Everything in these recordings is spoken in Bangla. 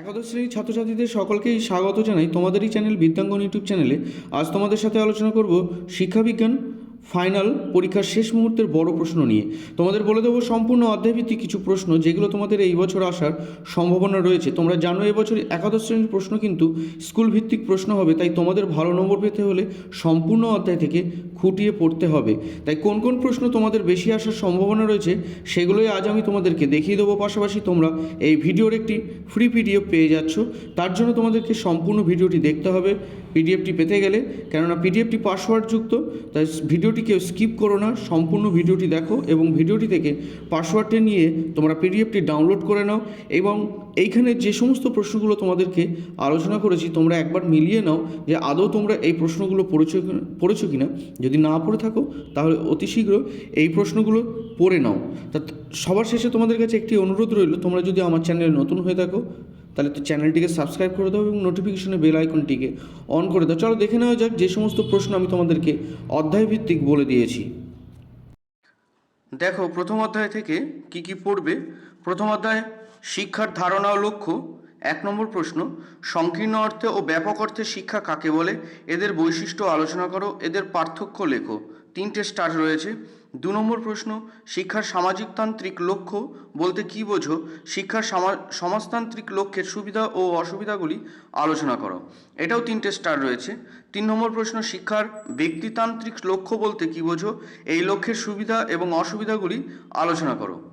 একাদশ শ্রেণির ছাত্রছাত্রীদের সকলকেই স্বাগত জানাই তোমাদেরই চ্যানেল বিদ্যাঙ্গন ইউটিউব চ্যানেলে। আজ তোমাদের সাথে আলোচনা করব শিক্ষাবিজ্ঞান ফাইনাল পরীক্ষার শেষ মুহূর্তের বড় প্রশ্ন নিয়ে। তোমাদের বলে দেবো সম্পূর্ণ অধ্যায়ভিত্তিক কিছু প্রশ্ন, যেগুলো তোমাদের এই বছর আসার সম্ভাবনা রয়েছে। তোমরা জানো এবছর একাদশ শ্রেণির প্রশ্ন কিন্তু স্কুল ভিত্তিক প্রশ্ন হবে, তাই তোমাদের ভালো নম্বর পেতে হলে সম্পূর্ণ অধ্যায় থেকে খুঁটিয়ে পড়তে হবে। তাই কোন কোন প্রশ্ন তোমাদের বেশি আসার সম্ভাবনা রয়েছে, সেগুলোই আজ আমি তোমাদেরকে দেখিয়ে দেবো। পাশাপাশি তোমরা এই ভিডিওর একটি ফ্রি পিডিএফ পেয়ে যাচ্ছ। তার জন্য তোমাদেরকে সম্পূর্ণ ভিডিওটি দেখতে হবে। পিডিএফটি পেতে গেলে, কেননা পিডিএফটি পাসওয়ার্ডযুক্ত তাই ভিডিওটি কেউ স্কিপ করো না, সম্পূর্ণ ভিডিওটি দেখো এবং ভিডিওটি থেকে পাসওয়ার্ডটি নিয়ে তোমরা পিডিএফটি ডাউনলোড করে নাও এবং এইখানে যে সমস্ত প্রশ্নগুলো তোমাদেরকে আলোচনা করেছি, তোমরা একবার মিলিয়ে নাও যে আদৌ তোমরা এই প্রশ্নগুলো পড়েছো পড়েছো কি না যদি না পড়ে থাকো, তাহলে অতি শীঘ্র এই প্রশ্নগুলো পড়ে নাও। তা সবার শেষে তোমাদের কাছে একটি অনুরোধ রইল, তোমরা যদি আমার চ্যানেলে নতুন হয়ে থাকো তাহলে তো চ্যানেলটিকে সাবস্ক্রাইব করে দাও এবং নোটিফিকেশনে বেল আইকনটিকে অন করে দাও। চলো দেখে নেওয়া যাক যে সমস্ত প্রশ্ন আমি তোমাদেরকে অধ্যায়ভিত্তিক বলে দিয়েছি। দেখো, প্রথম অধ্যায় থেকে কি কি পড়বে? প্রথম অধ্যায়, শিক্ষার ধারণা ও লক্ষ্য। এক নম্বর প্রশ্ন, সংকীর্ণ অর্থে ও ব্যাপক অর্থে শিক্ষা কাকে বলে? এদের বৈশিষ্ট্য আলোচনা করো, এদের পার্থক্য লেখো। তিনটে স্টার রয়েছে। দু নম্বর প্রশ্ন, শিক্ষার সামাজিকতান্ত্রিক লক্ষ্য বলতে কী বোঝো? শিক্ষার সামা- সমাজতান্ত্রিক লক্ষ্যের সুবিধা ও অসুবিধাগুলি আলোচনা করো। এটাও তিনটে স্টার রয়েছে। তিন নম্বর প্রশ্ন, শিক্ষার ব্যক্তিতান্ত্রিক লক্ষ্য বলতে কী বোঝো? এই লক্ষ্যের সুবিধা এবং অসুবিধাগুলি আলোচনা করো।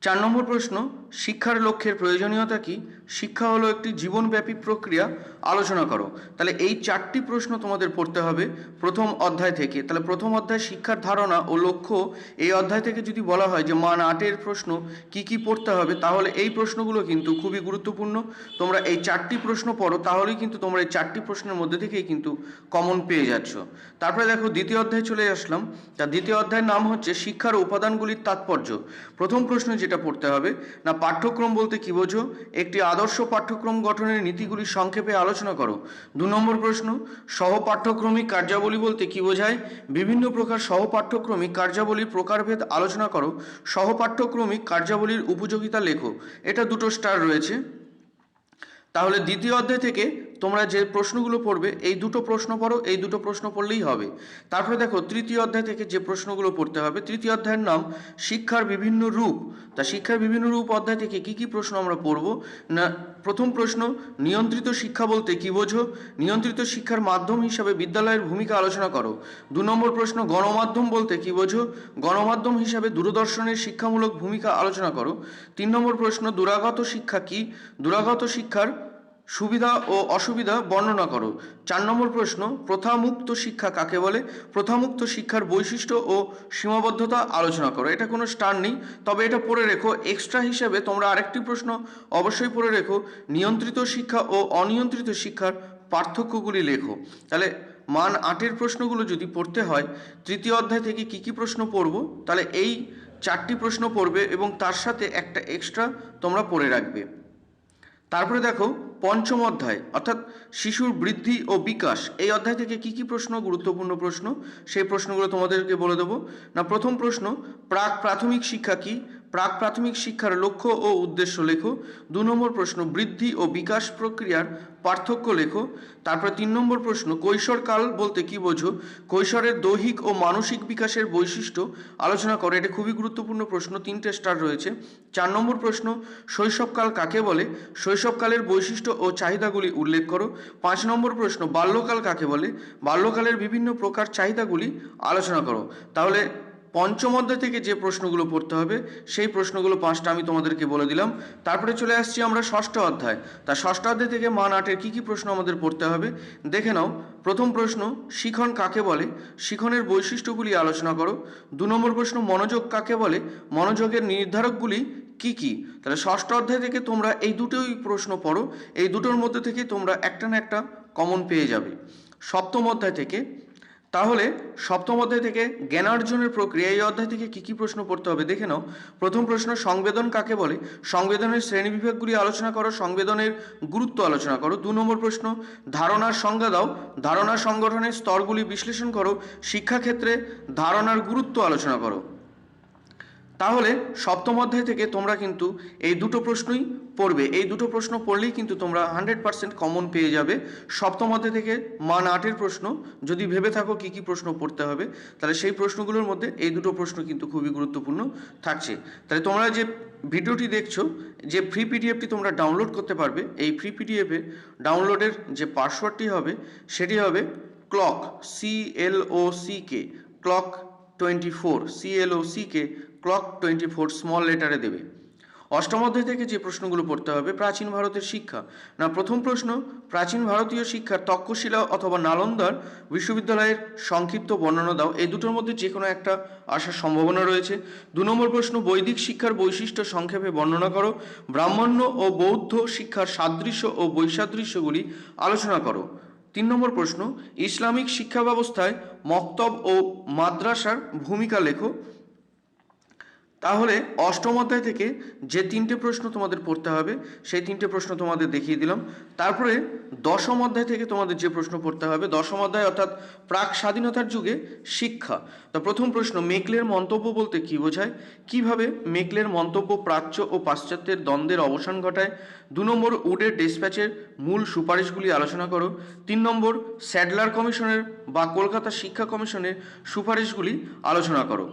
চার নম্বর প্রশ্ন শিক্ষার লক্ষ্যের প্রয়োজনীয়তা কি? শিক্ষা হলো একটি জীবনব্যাপী প্রক্রিয়া। আলোচনা করো। তাহলে এই চারটি প্রশ্ন তোমাদের পড়তে হবে প্রথম অধ্যায় থেকে। তাহলে প্রথম অধ্যায় শিক্ষার ধারণা ও লক্ষ্য। এই অধ্যায় থেকে যদি বলা হয় যে মান আটের প্রশ্ন কি কি পড়তে হবে, তাহলে এই প্রশ্নগুলো কিন্তু খুবই গুরুত্বপূর্ণ। তোমরা এই চারটি প্রশ্ন পড়ো, তাহলেই কিন্তু তোমরা এই চারটি প্রশ্নের মধ্যে থেকেই কিন্তু কমন পেয়ে যাচ্ছ। তারপরে দেখো দ্বিতীয় অধ্যায়ে চলে আসলাম। তা দ্বিতীয় অধ্যায়ের নাম হচ্ছে শিক্ষার উপাদানগুলির তাৎপর্য। প্রথম প্রশ্ন যেটা পড়তে হবে, না পাঠ্যক্রম বলতে কি বোঝো? একটি আদর্শ পাঠ্যক্রম গঠনের নীতিগুলি সংক্ষেপে আলোচনা করো। দু নম্বর প্রশ্ন সহপাঠ্যক্রমিক কার্যাবলী বলতে কি বোঝায়? বিভিন্ন প্রকার সহপাঠ্যক্রমিক কার্যাবলীর প্রকারভেদ আলোচনা করো। সহপাঠ্যক্রমিক কার্যাবলীর উপযোগিতা লেখো। এটা দুটো স্টার রয়েছে। তাহলে দ্বিতীয় অধ্যায় থেকে তোমরা যে প্রশ্নগুলো পড়বে, এই দুটো প্রশ্ন পড়ো, এই দুটো প্রশ্ন পড়লেই হবে। তারপরে দেখো, তৃতীয় অধ্যায় থেকে যে প্রশ্নগুলো পড়তে হবে, তৃতীয় অধ্যায়ের নাম শিক্ষার বিভিন্ন রূপ। তা শিক্ষার বিভিন্ন রূপ অধ্যায় থেকে কি কি প্রশ্ন আমরা পড়ব? না, প্রথম প্রশ্ন, নিয়ন্ত্রিত শিক্ষা বলতে কি বোঝো? নিয়ন্ত্রিত শিক্ষার মাধ্যম হিসাবে বিদ্যালয়ের ভূমিকা আলোচনা করো। দু নম্বর প্রশ্ন, গণমাধ্যম বলতে কি বোঝো? গণমাধ্যম হিসাবে দূরদর্শনের শিক্ষামূলক ভূমিকা আলোচনা করো। তিন নম্বর প্রশ্ন, দুরাগত শিক্ষা কি? দুরাগত শিক্ষার সুবিধা ও অসুবিধা বর্ণনা করো। চার নম্বর প্রশ্ন, প্রথামুক্ত শিক্ষা কাকে বলে? প্রথামুক্ত শিক্ষার বৈশিষ্ট্য ও সীমাবদ্ধতা আলোচনা করো। এটা কোনো স্টার নেই, তবে এটা পড়ে রেখো। এক্সট্রা হিসেবে তোমরা আরেকটি প্রশ্ন অবশ্যই পড়ে রেখো। নিয়ন্ত্রিত শিক্ষা ও অনিয়ন্ত্রিত শিক্ষার পার্থক্যগুলি লেখো। তাহলে মান আটের প্রশ্নগুলো যদি পড়তে হয়, তৃতীয় অধ্যায় থেকে কি কি প্রশ্ন পড়ব? তাহলে এই চারটি প্রশ্ন পড়বে এবং তার সাথে একটা এক্সট্রা তোমরা পড়ে রাখবে। তারপরে দেখো পঞ্চম অধ্যায়, অর্থাৎ শিশুর বৃদ্ধি ও বিকাশ, এই অধ্যায় থেকে কি কি প্রশ্ন, গুরুত্বপূর্ণ প্রশ্ন? সেই প্রশ্নগুলো তোমাদেরকে বলে দেবো। না, প্রথম প্রশ্ন প্রাক প্রাথমিক শিক্ষা কি? প্রাক প্রাথমিক শিক্ষার লক্ষ্য ও উদ্দেশ্য লেখো। দু নম্বর প্রশ্ন, বৃদ্ধি ও বিকাশ প্রক্রিয়ার পার্থক্য লেখো। তারপরে তিন নম্বর প্রশ্ন কৈশোরকাল বলতে কি বোঝো? কৈশোরের দৈহিক ও মানসিক বিকাশের বৈশিষ্ট্য আলোচনা করো। এটা খুবই গুরুত্বপূর্ণ প্রশ্ন, তিনটে স্টার রয়েছে। চার নম্বর প্রশ্ন, শৈশবকাল কাকে বলে? শৈশবকালের বৈশিষ্ট্য ও চাহিদাগুলি উল্লেখ করো। পাঁচ নম্বর প্রশ্ন, বাল্যকাল কাকে বলে? বাল্যকালের বিভিন্ন প্রকার চাহিদাগুলি আলোচনা করো। তাহলে পঞ্চম অধ্যায় থেকে যে প্রশ্নগুলো পড়তে হবে, সেই প্রশ্নগুলো পাঁচটা আমি তোমাদেরকে বলে দিলাম। তারপরে চলে আসছি আমরা ষষ্ঠ অধ্যায়। তা ষষ্ঠ অধ্যায় থেকে মান আটের কী কী প্রশ্ন আমাদের পড়তে হবে? দেখে নাও, প্রথম প্রশ্ন, শিখন কাকে বলে? শিখনের বৈশিষ্ট্যগুলি আলোচনা করো। দু নম্বর প্রশ্ন, মনোযোগ কাকে বলে? মনোযোগের নির্ধারকগুলি কি কি? তাহলে ষষ্ঠ অধ্যায় থেকে তোমরা এই দুটোই প্রশ্ন পড়ো। এই দুটোর মধ্যে থেকে তোমরা একটা না একটা কমন পেয়ে যাবে। সপ্তম অধ্যায় থেকে তাহলে সপ্তম অধ্যায় থেকে জ্ঞানার্জনের প্রক্রিয়া, এই অধ্যায় থেকে কী কী প্রশ্ন পড়তে হবে দেখে নাও। প্রথম প্রশ্ন, সংবেদন কাকে বলে? সংবেদনের শ্রেণীবিভাগগুলি আলোচনা করো, সংবেদনের গুরুত্ব আলোচনা করো। দু নম্বর প্রশ্ন, ধারণার সংজ্ঞা দাও। ধারণা সংগঠনের স্তরগুলি বিশ্লেষণ করো। শিক্ষাক্ষেত্রে ধারণার গুরুত্ব আলোচনা করো। তাহলে সপ্তম অধ্যায় থেকে তোমরা কিন্তু এই দুটো প্রশ্নই পড়বে। এই দুটো প্রশ্ন পড়লেই কিন্তু তোমরা হান্ড্রেড পার্সেন্ট কমন পেয়ে যাবে। সপ্তম অধ্যায় থেকে মান আটের প্রশ্ন, যদি ভেবে থাকো কি কি প্রশ্ন পড়তে হবে, তাহলে সেই প্রশ্নগুলোর মধ্যে এই দুটো প্রশ্ন কিন্তু খুবই গুরুত্বপূর্ণ থাকছে। তাহলে তোমরা যে ভিডিওটি দেখছ, যে ফ্রি পিডিএফটি তোমরা ডাউনলোড করতে পারবে, এই ফ্রি পিডিএফে ডাউনলোডের যে পাসওয়ার্ডটি হবে, সেটি হবে clock C L O C K clock twenty four C L O C K clock twenty four small লেটারে দেবে। অষ্টম অধ্যায় থেকে যে প্রশ্নগুলো পড়তে হবে, প্রাচীন ভারতের শিক্ষা। না, প্রথম প্রশ্ন, প্রাচীন ভারতীয় শিক্ষার তক্ষশিলা অথবা নালন্দার বিশ্ববিদ্যালয়ের সংক্ষিপ্ত বর্ণনা দাও। এই দুটোর মধ্যে যে কোনো একটা আসার সম্ভাবনা রয়েছে। দু নম্বর প্রশ্ন, বৈদিক শিক্ষার বৈশিষ্ট্য সংক্ষেপে বর্ণনা করো। ব্রাহ্মণ্য ও বৌদ্ধ শিক্ষার সাদৃশ্য ও বৈসাদৃশ্যগুলি আলোচনা করো। তিন নম্বর প্রশ্ন, ইসলামিক শিক্ষা ব্যবস্থায় মক্তব ও মাদ্রাসার ভূমিকা লেখো। তাহলে অষ্টম অধ্যায় থেকে যে তিনটে প্রশ্ন তোমাদের পড়তে হবে, সেই তিনটে প্রশ্ন তোমাদের দেখিয়ে দিলাম। তারপরে দশম অধ্যায় থেকে তোমাদের যে প্রশ্ন পড়তে হবে, দশম অধ্যায় অর্থাৎ প্রাক স্বাধীনতার যুগে শিক্ষা। তো প্রথম প্রশ্ন, মেকলের মন্তব্য বলতে কি বোঝায়? কীভাবে মেকলের মন্তব্য প্রাচ্য ও পাশ্চাত্যের দ্বন্দ্বের অবসান ঘটায়? দু নম্বর, উডের ডেসপ্যাচের মূল সুপারিশগুলি আলোচনা করো। তিন নম্বর, স্যাডলার কমিশনের বা কলকাতা শিক্ষা কমিশনের সুপারিশগুলি আলোচনা করো।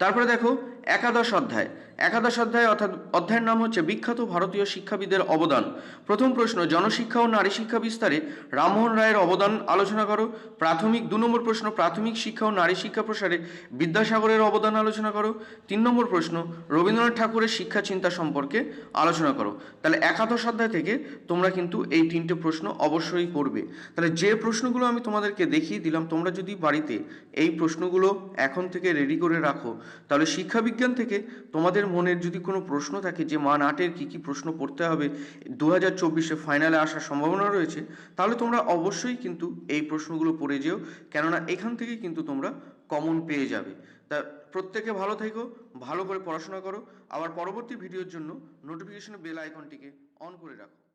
তারপরে দেখো একাদশ অধ্যায়। একাদশ অধ্যায় অর্থাৎ অধ্যায়ের নাম হচ্ছে বিখ্যাত ভারতীয় শিক্ষাবিদের অবদান। প্রথম প্রশ্ন, জনশিক্ষা ও নারী শিক্ষা বিস্তারে রামমোহন রায়ের অবদান আলোচনা করো। প্রাথমিক, দু নম্বর প্রশ্ন, প্রাথমিক শিক্ষা ও নারী শিক্ষা প্রসারে বিদ্যাসাগরের অবদান আলোচনা করো। তিন নম্বর প্রশ্ন, রবীন্দ্রনাথ ঠাকুরের শিক্ষা চিন্তা সম্পর্কে আলোচনা করো। তাহলে একাদশ অধ্যায় থেকে তোমরা কিন্তু এই তিনটে প্রশ্ন অবশ্যই করবে তাহলে যে প্রশ্নগুলো আমি তোমাদেরকে দেখিয়ে দিলাম, তোমরা যদি বাড়িতে এই প্রশ্নগুলো এখন থেকে রেডি করে রাখো, তাহলে শিক্ষাবিজ্ঞান থেকে তোমাদের মনের যদি কোনো প্রশ্ন থাকে যে মান আটের কী কী প্রশ্ন পড়তে হবে দু হাজার চব্বিশে ফাইনালে আসার সম্ভাবনা রয়েছে, তাহলে তোমরা অবশ্যই কিন্তু এই প্রশ্নগুলো পড়ে যেও, কেননা এখান থেকে কিন্তু তোমরা কমন পেয়ে যাবে। তা প্রত্যেকে ভালো থেকো, ভালো করে পড়াশোনা করো, আবার পরবর্তী ভিডিওর জন্য নোটিফিকেশন বেল আইকনটিকে অন করে রাখো।